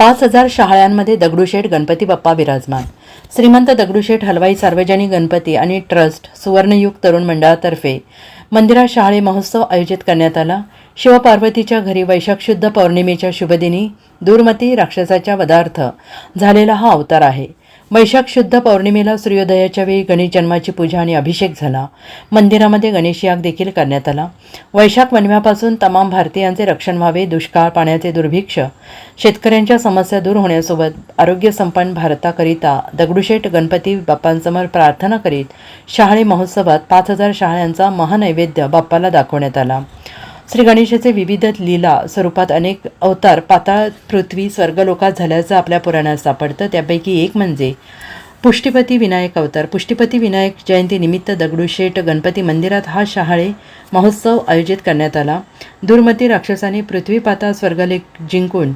पाच हजार शहाळ्यांमध्ये दगडूशेठ गणपती बाप्पा विराजमान. श्रीमंत दगडूशेठ हलवाई सार्वजनिक गणपती आणि ट्रस्ट सुवर्णयुग तरुण मंडळातर्फे मंदिरात शहाळे महोत्सव आयोजित करण्यात आला. शिवपार्वतीच्या घरी वैशाख शुद्ध पौर्णिमेच्या शुभदिनी दुर्मती राक्षसाच्या वदार्थ झालेला हा अवतार आहे. वैशाख शुद्ध पौर्णिमेला सूर्योदयाच्या वेळी गणेश जन्माची पूजा आणि अभिषेक झाला. मंदिरामध्ये गणेश याग देखील करण्यात आला. वैशाख वनव्यापासून तमाम भारतीयांचे रक्षण व्हावे दुष्काळ पाण्याचे दुर्भिक्ष शेतकऱ्यांच्या समस्या दूर होण्यासोबत आरोग्यसंपन्न भारताकरिता दगडूशेठ गणपती बाप्पांसमोर प्रार्थना करीत शहाळे महोत्सवात पाच हजार शहाळ्यांचा महानैवेद्य बाप्पाला दाखवण्यात आला. श्री गणेशाचे विविध लीला स्वरूपात अनेक अवतार पाताळ पृथ्वी स्वर्गलोकात झाल्याचं आपल्या पुराणात सापडतं. त्यापैकी एक म्हणजे पुष्टीपती विनायक अवतार. पुष्टीपती विनायक जयंतीनिमित्त दगडूशेठ गणपती मंदिरात हा शहाळे महोत्सव आयोजित करण्यात आला. दुर्मती राक्षसाने पृथ्वी पाता स्वर्गलेख जिंकून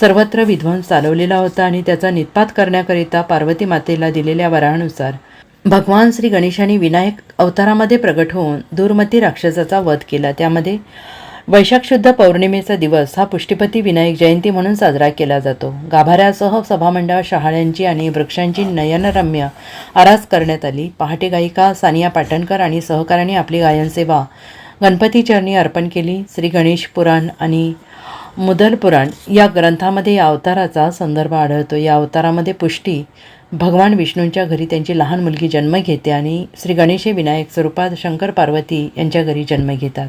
सर्वत्र विध्वंस चालवलेला होता आणि त्याचा निष्पात करण्याकरिता पार्वती मातेला दिलेल्या वरानुसार भगवान श्री गणेशाने विनायक अवतारामध्ये प्रगट होऊन दूरमती राक्षसाचा वध केला. त्यामध्ये वैशाख शुद्ध पौर्णिमेचा दिवस हा पुष्टीपती विनायक जयंती म्हणून साजरा केला जातो. गाभाऱ्यासह सभामंडळ शहाळ्यांची आणि वृक्षांची नयनरम्य आरास करण्यात आली. पहाटे गायिका सानिया पाटणकर आणि सहकाऱ्यांनी आपली गायनसेवा गणपती चरणी अर्पण केली. श्री गणेश पुराण आणि मुदल पुराण या ग्रंथामध्ये या अवताराचा संदर्भ आढळतो. या अवतारामध्ये पुष्टी भगवान विष्णूंच्या घरी त्यांची लहान मुलगी जन्म घेते आणि श्री गणेश हे विनायक स्वरूपात शंकर पार्वती यांच्या घरी जन्म घेतात.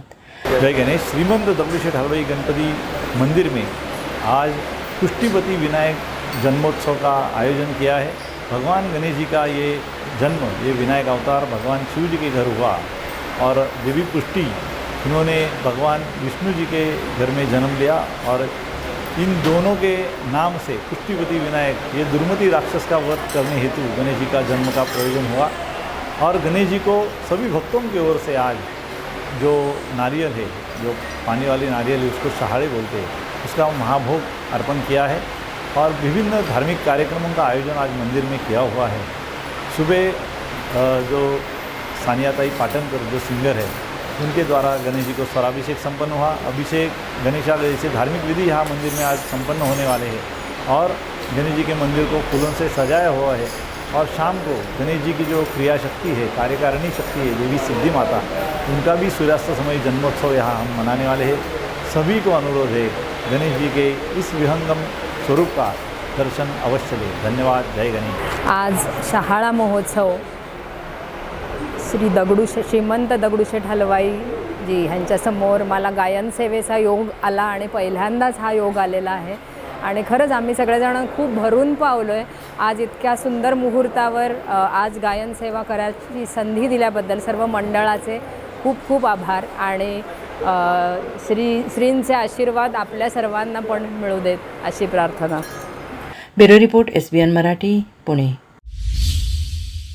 जय गणेश. श्रीमंत दगडूशेठ हलवाई गणपति मंदिर में आज पुष्टिपति विनायक जन्मोत्सव का आयोजन किया है. भगवान गणेश जी का ये जन्म ये विनायक अवतार भगवान शिव जी के घर हुआ और देवी पुष्टि इन्होंने भगवान विष्णु जी के घर में जन्म लिया और इन दोनों के नाम से पुष्टिपति विनायक, ये दुर्मति राक्षस का वध करने हेतु गणेश जी का जन्म का प्रयोजन हुआ। और गणेश जी को सभी भक्तों की ओर से आज जो नारियल है, जो पानी वाली नारियल है, उसको सहारे बोलते हैं। उसका महाभोग अर्पण किया है और विभिन्न धार्मिक कार्यक्रमों का आयोजन आज मंदिर में किया हुआ है। सुबह जो सानियाताई पाटनकर जो सिंगर है उनके द्वारा गणेश जी को स्वराभिषेक संपन्न हुआ। अभिषेक गणेशालय जैसे धार्मिक विधि यहाँ मंदिर में आज संपन्न होने वाले हैं और गणेश जी के मंदिर को फूलों से सजाया हुआ है और शाम को गणेश जी की जो क्रिया शक्ति है, कार्यकारिणी शक्ति है, देवी सिद्धि माता, उनका भी सूर्यास्त समय जन्मोत्सव यहाँ हम मनाने वाले हैं। सभी को अनुरोध है गणेश जी के इस विहंगम स्वरूप का दर्शन अवश्य लें। धन्यवाद। जय गणेश। आज शहाळा महोत्सव श्री दगडूश श्रीमंत दगडूशेठ हलवाई जी ह्यांच्यासमोर मला गायन सेवेचा योग आला आणि पहिल्यांदाच हा योग आलेला आहे. आणि खरंच आम्ही सगळेजण खूप भरून पावलो आहे आज इतक्या सुंदर मुहूर्तावर आज गायन सेवा करायची संधी दिल्याबद्दल सर्व मंडळाचे खूप खूप आभार आणि श्री श्रींचे आशीर्वाद आपल्या सर्वांना पण मिळू देत अशी प्रार्थना. Bureau report S B N Marathi Pune.